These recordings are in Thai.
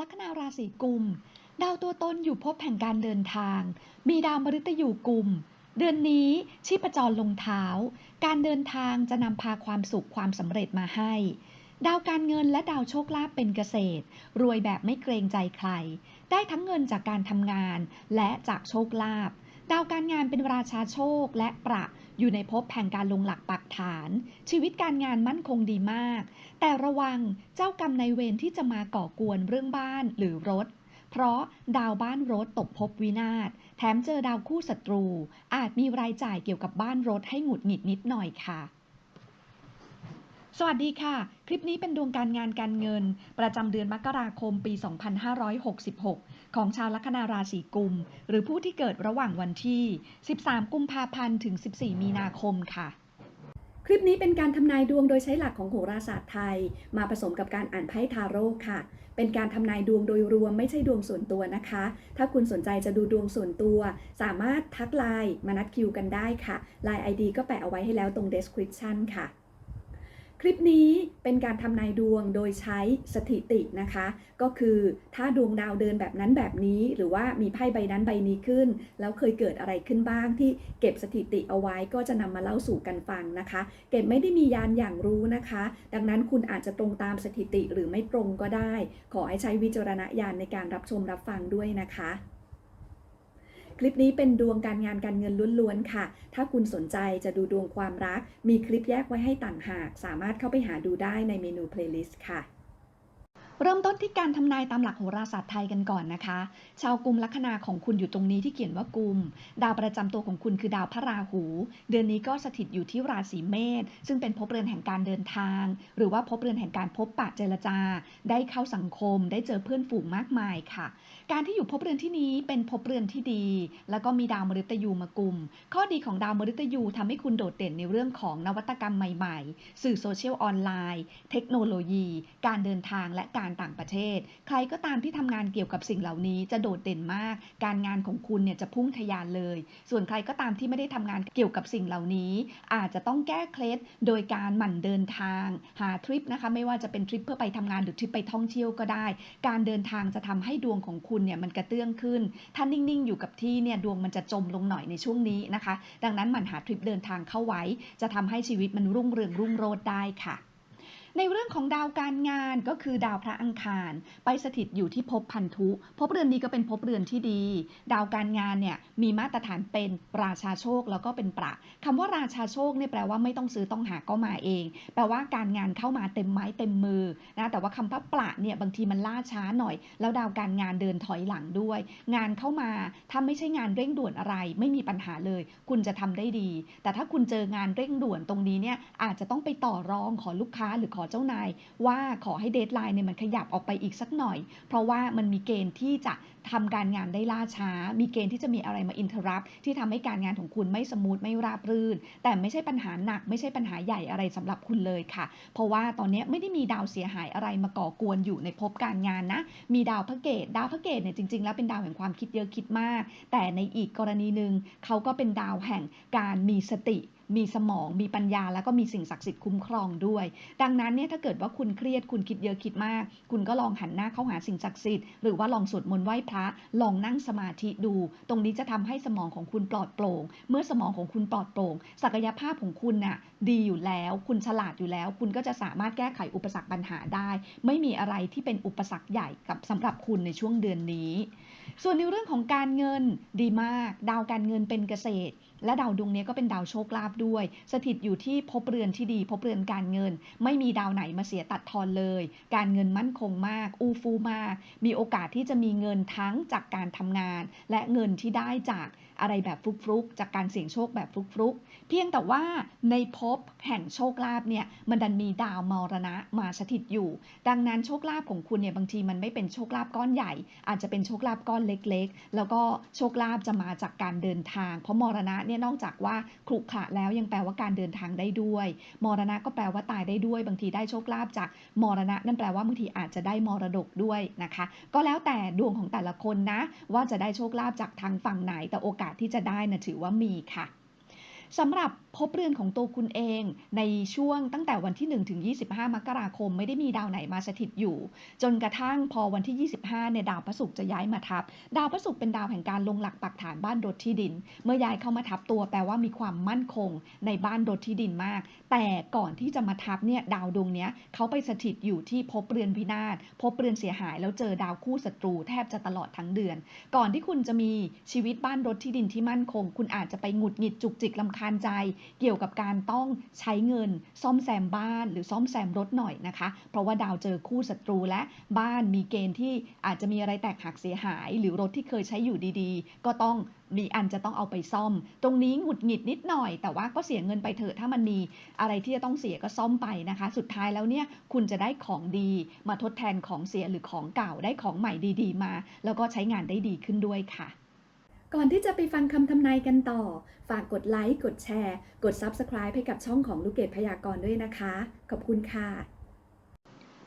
ลัคนาราศีกุม ดาวตัวตนอยู่พบแห่งการเดินทาง มีดาวมฤตยูกุม เดือนนี้ชีพจรลงเท้า การเดินทางจะนำพาความสุขความสำเร็จมาให้ ดาวการเงินและดาวโชคลาภเป็นเกษตร รวยแบบไม่เกรงใจใคร ได้ทั้งเงินจากการทำงานและจากโชคลาภ ดาวการงานเป็นราชาโชคและประอยู่ในภพแห่งการลงหลักปักฐาน ชีวิตการงานมั่นคงดีมาก แต่ระวังเจ้ากรรมในเวรที่จะมาก่อกวนเรื่องบ้านหรือรถ เพราะดาวบ้านรถตกภพวินาศแถมเจอดาวคู่ศัตรู อาจมีรายจ่ายเกี่ยวกับบ้านรถให้หงุดหงิดนิดหน่อยค่ะ สวัสดีค่ะ คลิปนี้เป็นดวงการงานการเงิน ประจำเดือนมกราคมปี 2566 ของชาวลัคนาราศีกุม หรือผู้ที่เกิดระหว่างวันที่ 13 กุมภาพันธ์ถึง 14 มีนาคมค่ะ คลิปนี้เป็นการทำนายดวงโดยใช้หลักของโหราศาสตร์ไทย มาผสมกับการอ่านไพ่ทาโร่ค่ะ เป็นการทำนายดวงโดยรวมไม่ใช่ดวงส่วนตัวนะคะ ถ้าคุณสนใจจะดูดวงส่วนตัว สามารถทักไลน์มานัดคิวกันได้ค่ะไลน์ ID ก็แปะเอาไว้ให้แล้วตรง description ค่ะ คลิปนี้เป็นการทำนายดวงโดยใช้สถิตินะคะ ก็คือถ้าดวงดาวเดินแบบนั้นแบบนี้ หรือว่ามีไพ่ใบนั้นใบนี้ขึ้น แล้วเคยเกิดอะไรขึ้นบ้างที่เก็บสถิติเอาไว้ก็จะนำมาเล่าสู่กันฟังนะคะ เก็บไม่ได้มียานอย่างรู้นะคะ ดังนั้นคุณอาจจะตรงตามสถิติหรือไม่ตรงก็ได้ ขอให้ใช้วิจารณญาณในการรับชมรับฟังด้วยนะคะ ลิปนี้เป็นดวงการงานการเงินล้วนๆค่ะ ถ้าคุณสนใจจะดูดวงความรัก มีคลิปแยกไว้ให้ต่างหาก สามารถเข้าไปหาดูได้ในเมนูเพลย์ลิสต์ค่ะ เริ่มต้นที่การทำนายตามหลักโหราศาสตร์ไทยกันก่อนนะคะ ชาวกุมลัคนาของคุณอยู่ตรงนี้ที่เขียนว่ากุม ดาวประจำตัวของคุณคือดาวพระราหู เดือนนี้ก็สถิตอยู่ที่ราศีเมษซึ่งเป็นภพเรือนแห่งการเดินทาง หรือว่าภพเรือนแห่งการพบปะเจรจา ได้เข้าสังคม ได้เจอเพื่อนฝูงมากมายค่ะ การที่อยู่ภพเรือนที่นี้เป็นภพเรือนที่ดี แล้วก็มีดาวมฤตยูมากุม ข้อดีของดาวมฤตยูทำให้คุณโดดเด่นในเรื่องของนวัตกรรมใหม่ ๆ สื่อโซเชียลออนไลน์ เทคโนโลยี การเดินทางและการต่างประเทศ ใครก็ตามที่ทำงานเกี่ยวกับสิ่งเหล่านี้จะโดดเด่นมาก การงานของคุณเนี่ยจะพุ่งทะยานเลย ส่วนใครก็ตามที่ไม่ได้ทำงานเกี่ยวกับสิ่งเหล่านี้ อาจจะต้องแก้เคล็ดโดยการหมั่นเดินทาง หาทริปนะคะ ไม่ว่าจะเป็นทริปเพื่อไปทำงานหรือทริปไปท่องเที่ยวก็ได้ การเดินทางจะทำให้ดวงของคุณเนี่ยมันกระเตื้องขึ้น ถ้านิ่งๆ อยู่กับที่เนี่ยดวงมันจะจมลงหน่อยในช่วงนี้นะคะ ดังนั้นหมั่นหาทริปเดินทางเข้าไว้ จะทำให้ชีวิตมันรุ่งเรืองรุ่งโรจน์ได้ค่ะ ในเรื่องของดาวการงานก็คือดาวพระอังคาร ไปสถิตอยู่ที่ภพพันธุภพเรือนนี้ก็เป็นภพเรือนที่ดี ดาวการงานเนี่ยมีมาตรฐานเป็นราชาโชคแล้วก็เป็นประคำว่าราชาโชคเนี่ยแปลว่าไม่ต้องซื้อต้องหาก็มาเอง แปลว่าการงานเข้ามาเต็มไม้เต็มมือนะแต่ว่าคำว่าประเนี่ยบางทีมันล่าช้าหน่อย แล้วดาวการงานเดินถอยหลังด้วย งานเข้ามาถ้าไม่ใช่งานเร่งด่วนอะไร ไม่มีปัญหาเลย คุณจะทำได้ดี แต่ถ้าคุณเจองานเร่งด่วนตรงนี้เนี่ยอาจจะต้องไปต่อรองขอลูกค้าหรือขอเจ้านายว่าขอให้เดทไลน์เนี่ยมันขยับออกไปอีกสักหน่อย เพราะว่ามันมีเกณฑ์ที่จะทำการงานได้ล่าช้า มีเกณฑ์ที่จะมีอะไรมาอินเทอร์รับที่ทำให้การงานของคุณไม่สมูทไม่ราบรื่น แต่ไม่ใช่ปัญหาหนัก ไม่ใช่ปัญหาใหญ่อะไรสำหรับคุณเลยค่ะ เพราะว่าตอนนี้ไม่ได้มีดาวเสียหายอะไรมาก่อกวนอยู่ในภพการงานนะ มีดาวพระเกตดาวพระเกตเนี่ยจริงๆ แล้วเป็นดาวแห่งความคิดเยอะคิดมาก แต่ในอีกกรณีหนึ่งเขาก็เป็นดาวแห่งการมีสติ มีสมอง มีปัญญา แล้วก็มีสิ่งศักดิ์สิทธิ์คุ้มครองด้วย ดังนั้นเนี่ยถ้าเกิดว่าคุณเครียด คุณคิดเยอะคิดมาก คุณก็ลองหันหน้าเข้าหาสิ่งศักดิ์สิทธิ์ หรือว่าลองสวดมนต์ไหว้พระ ลองนั่งสมาธิดู ตรงนี้จะทำให้สมองของคุณปลอดโปร่ง เมื่อสมองของคุณปลอดโปร่ง ศักยภาพของคุณน่ะดีอยู่แล้ว คุณฉลาดอยู่แล้ว คุณก็จะสามารถแก้ไขอุปสรรคปัญหาได้ ไม่มีอะไรที่เป็นอุปสรรคใหญ่กับสำหรับคุณในช่วงเดือนนี้ ส่วนในเรื่องของการเงินดีมาก ดาวการเงินเป็นเกษตร และดาวดวงนี้ก็เป็นดาวโชคลาภด้วย สถิตอยู่ที่ภพเรือนที่ดีภพเรือนการเงิน ไม่มีดาวไหนมาเสียตัดทอนเลย การเงินมั่นคงมาก อูฟูมาก มีโอกาสที่จะมีเงินทั้งจากการทำงาน และเงินที่ได้จาก อะไรแบบฟลุกๆ จากการเสี่ยงโชคแบบฟลุกๆ เพียงแต่ว่าในภพแห่งโชคลาภเนี่ยมันดันมีดาวมรณะมาสถิตอยู่ ดังนั้นโชคลาภของคุณเนี่ยบางทีมันไม่เป็นโชคลาภก้อนใหญ่ อาจจะเป็นโชคลาภก้อนเล็กๆ แล้วก็โชคลาภจะมาจากการเดินทาง เพราะมรณะเนี่ยนอกจากว่าขรุขระแล้วยังแปลว่าการเดินทางได้ด้วย มรณะก็แปลว่าตายได้ด้วย บางทีได้โชคลาภจากมรณะ นั่นแปลว่าบางทีอาจจะได้มรดกด้วยนะคะ ก็แล้วแต่ดวงของแต่ละคนนะ ว่าจะได้โชคลาภจากทางฝั่งไหนแต่โอกาสที่จะได้นะถือว่ามีค่ะสำหรับ ภพเรือนของตัวคุณเองในช่วงตั้งแต่วันที่ 1 ถึง 25 มกราคม ไม่ได้มีดาวไหนมาสถิตอยู่ จนกระทั่งพอวันที่ 25 เนี่ยดาวพระศุกร์จะย้ายมาทับ ดาวพระศุกร์เป็นดาวแห่งการลงหลักปักฐานบ้านรถที่ดิน เมื่อย้ายเข้ามาทับตัวแปลว่ามีความมั่นคงในบ้านรถที่ดินมาก แต่ก่อนที่จะมาทับเนี่ยดาวดวงเนี้ยเขาไปสถิตอยู่ที่ภพเรือนวินาศภพเรือนเสียหายแล้วเจอดาวคู่ศัตรูแทบจะตลอดทั้งเดือน ก่อนที่คุณจะมีชีวิตบ้านรถที่ดินที่มั่นคง คุณอาจจะไปหงุดหงิดจุกจิกลำคาญใจเกี่ยวกับการต้องใช้เงินซ่อมแซมบ้านหรือซ่อมแซมรถหน่อยนะคะ เพราะว่าดาวเจอคู่ศัตรูและบ้านมีเกณฑ์ที่อาจจะมีอะไรแตกหักเสียหาย หรือรถที่เคยใช้อยู่ดีๆ ก็ต้องมีอันจะต้องเอาไปซ่อม ตรงนี้หงุดหงิดนิดหน่อย แต่ว่าก็เสียเงินไปเถอะถ้ามันมีอะไรที่จะต้องเสียก็ซ่อมไปนะคะ สุดท้ายแล้วเนี่ยคุณจะได้ของดีมาทดแทนของเสียหรือของเก่าได้ของใหม่ดีๆ มา แล้วก็ใช้งานได้ดีขึ้นด้วยค่ะ ก่อนที่จะไปฟังคำทำนายกันต่อ ฝากกดไลค์ กดแชร์ กด Subscribe ให้กับช่องของลูกเกดพยากรณ์ด้วยนะคะ ขอบคุณค่ะ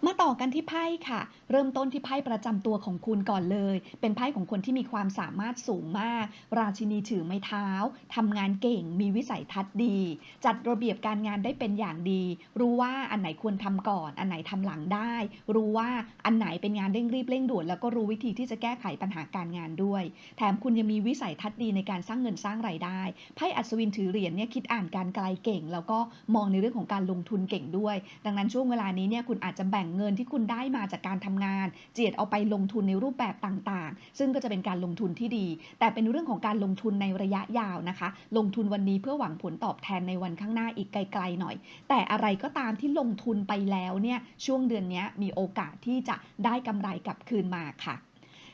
มาต่อกันที่ไพ่ค่ะ เริ่มต้นที่ไพ่ประจำตัวของคุณก่อนเลย เป็นไพ่ของคนที่มีความสามารถสูงมาก ราชินีถือไม้เท้าทำงานเก่ง มีวิสัยทัศน์ดี จัดระเบียบการงานได้เป็นอย่างดี รู้ว่าอันไหนควรทำก่อน อันไหนทำหลังได้ รู้ว่าอันไหนเป็นงานเร่งรีบเร่งด่วนแล้วก็รู้วิธีที่จะแก้ไขปัญหาการงานด้วย แถมคุณยังมีวิสัยทัศน์ดีในการสร้างเงินสร้างรายได้ไพ่อัศวินถือเหรียญเนี่ยคิดอ่านการไกลเก่ง แล้วก็มองในเรื่องของการลงทุนเก่งด้วย ดังนั้นช่วงเวลานี้เนี่ยคุณอาจจะแบ่งเงินที่คุณได้มาจากการทำงาน เจียดเอาไปลงทุนในรูปแบบต่างๆ ซึ่งก็จะเป็นการลงทุนที่ดี แต่เป็นเรื่องของการลงทุนในระยะยาวนะคะ ลงทุนวันนี้เพื่อหวังผลตอบแทนในวันข้างหน้าอีกไกลๆหน่อย แต่อะไรก็ตามที่ลงทุนไปแล้วเนี่ยช่วงเดือนนี้มีโอกาสที่จะได้กำไรกลับคืนมาค่ะ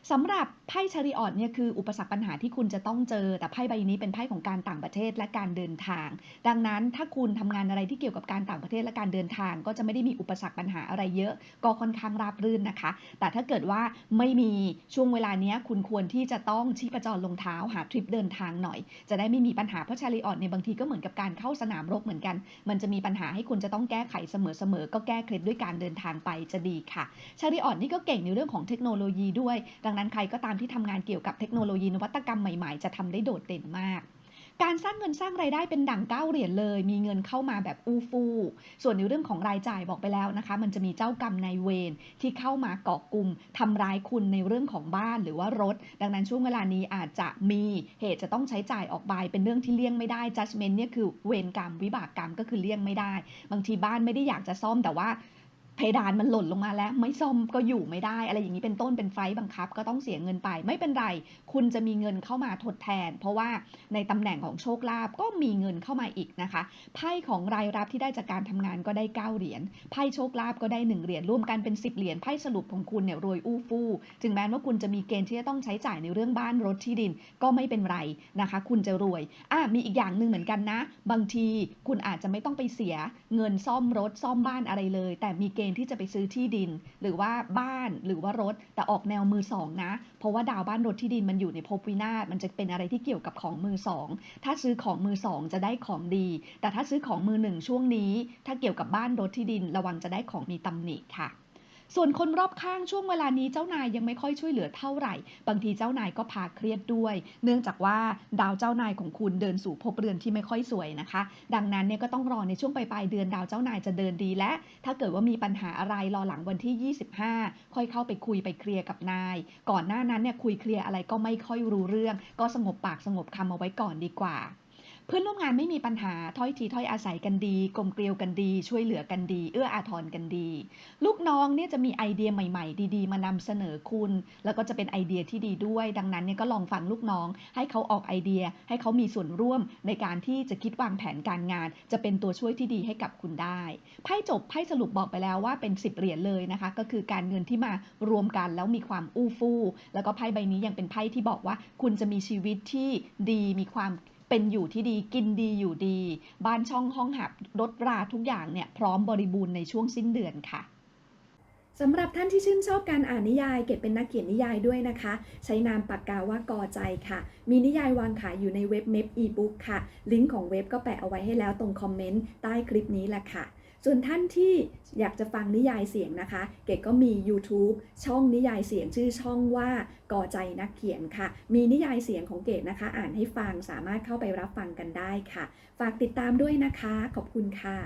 สำหรับไพ่ชาริออตเนี่ยคืออุปสรรคปัญหาที่คุณจะต้องเจอ แต่ไพ่ใบนี้เป็นไพ่ของการต่างประเทศและการเดินทาง ดังนั้นถ้าคุณทำงานอะไรที่เกี่ยวกับการต่างประเทศและการเดินทาง ก็จะไม่ได้มีอุปสรรคปัญหาอะไรเยอะ ก็ค่อนข้างราบรื่นนะคะ แต่ถ้าเกิดว่าไม่มีช่วงเวลาเนี้ยคุณควรที่จะต้องชีพจรลงเท้าหาทริปเดินทางหน่อย จะได้ไม่มีปัญหาเพราะชาริออตเนี่ยบางทีก็เหมือนกับการเข้าสนามรบเหมือนกัน มันจะมีปัญหาให้คุณจะต้องแก้ไขเสมอๆก็แก้เคล็ดด้วยการเดินทางไปจะดีค่ะ ชาริออตนี่ก็เก่งในเรื่องของเทคโนโลยีด้วยดัังนั้นใครก็ตามที่ทำงานเกี่ยวกับเทคโนโลยีนวัตกรรมใหม่ๆ จะทำได้โดดเด่นมากการสร้างเงินสร้างไรายได้เป็นดั่งเก้าเหรียญเลย มีเงินเข้ามาแบบอู้ฟู่ ส่วนในเรื่องของรายจ่ายบอกไปแล้วนะคะ มันจะมีเจ้ากรรมนายเวรที่เข้ามาเกาะกลุ่มทำร้ายคุณในเรื่องของบ้านหรือว่ารถ ดังนั้นช่วงเวลานี้อาจจะมีเหตุจะต้องใช้จ่ายออกไป เป็นเรื่องที่เลี่ยงไม่ได้ judgment เนี่ยคือเวรกรรมวิบากกรรมก็คือเลี่ยงไม่ได้ บางทีบ้านไม่ได้อยากจะซ่อมแต่ว่า ดานมันหล่นลงมาแล้ว ไม่ซ่อมก็อยู่ไม่ได้ อะไรอย่างนี้เป็นต้นเป็นไฟบังคับ ก็ต้องเสียเงินไป ไม่เป็นไร คุณจะมีเงินเข้ามาทดแทน เพราะว่าในตำแหน่งของโชคลาภก็มีเงินเข้ามาอีกนะคะไพ่ของรายรับที่ได้จากการทำงานก็ได้ 9 เหรียญไพ่โชคลาภก็ได้ 1 เหรียญรวมกันเป็น 10 เหรียญไพ่สรุปของคุณเนี่ยรวยอู้ฟู่ถึงแม้ว่าคุณจะมีเกณฑ์ที่จะต้องใช้จ่ายในเรื่องบ้านรถที่ดินก็ไม่เป็นไรนะคะ คุณจะรวยอะมีอีกอย่างหนึ่งเหมือนกันนะ บางทีคุณอาจจะไม่ต้องไปเสียเงินซ่อมรถซ่อมบ้านอะไรเลย แต่มีเกณฑ์ที่จะไปซื้อที่ดิน หรือว่าบ้านหรือว่ารถแต่ออกแนวมือสองนะ เพราะว่าดาวบ้านรถที่ดินมันอยู่ในภพวินาศมันจะเป็นอะไรที่เกี่ยวกับของมือสองถ้าซื้อของมือสองจะได้ของดี แต่ถ้าซื้อของมือหนึ่งช่วงนี้ ถ้าเกี่ยวกับบ้านรถที่ดินระวังจะได้ของมีตำหนิค่ะ ส่วนคนรอบข้างช่วงเวลานี้เจ้านายยังไม่ค่อยช่วยเหลือเท่าไหร่ บางทีเจ้านายก็พาเครียดด้วย เนื่องจากว่าดาวเจ้านายของคุณเดินสู่ภพเรือนที่ไม่ค่อยสวยนะคะ ดังนั้นเนี่ยก็ต้องรอในช่วงปลายๆเดือนดาวเจ้านายจะเดินดีและ ถ้าเกิดว่ามีปัญหาอะไรรอหลังวันที่ 25 ค่อยเข้าไปคุยไปเคลียร์กับนาย ก่อนหน้านั้นเนี่ยคุยเคลียร์อะไรก็ไม่ค่อยรู้เรื่อง ก็สงบปากสงบคำเอาไว้ก่อนดีกว่า พื่อนร่วมงานไม่มีปัญหาถ้อยทีถ้อยอาศัยกันดีกลมเกลียวกันดี ช่วยเหลือกันดี เอื้ออาทรกันดี ลูกน้องเนี่ยจะมีไอเดียใหม่ๆ ดีๆ มานำเสนอคุณ แล้วก็จะเป็นไอเดียที่ดีด้วย ดังนั้นเนี่ยก็ลองฟังลูกน้อง ให้เขาออกไอเดีย ให้เขามีส่วนร่วมในการที่จะคิดวางแผนการงาน จะเป็นตัวช่วยที่ดีให้กับคุณได้ไพ่จบไพ่สรุปบอกไปแล้วว่าเป็น 10 เหรียญเลยนะคะ ก็คือการเงินที่มารวมกันแล้วมีความอู้ฟู่แล้วก็ไพ่ใบนี้ยังเป็นไพ่ที่บอกว่า คุณจะมีชีวิตที่ดีมีความ เป็นอยู่ที่ดีกินดีอยู่ดี บ้านช่องห้องหับรถราทุกอย่างเนี่ยพร้อมบริบูรณ์ในช่วงสิ้นเดือนค่ะสำหรับท่านที่ชื่นชอบการอ่านนิยาย เก็บเป็นนักเขียนนิยายด้วยนะคะ ใช้นามปากกาว่ากอใจค่ะ มีนิยายวางขายอยู่ในเว็บเม p อีบุ๊กค่ะ ลิงก์ของเว็บก็แปะเอาไว้ให้แล้วตรงคอมเมนต์ใต้คลิปนี้แหละค่ะ ส่วนท่านที่อยากจะฟังนิยายเสียงนะคะ เกดก็มี YouTube ช่องนิยายเสียงชื่อช่องว่ากอใจนักเขียนค่ะ มีนิยายเสียงของเกดนะคะ อ่านให้ฟังสามารถเข้าไปรับฟังกันได้ค่ะ ฝากติดตามด้วยนะคะ ขอบคุณค่ะ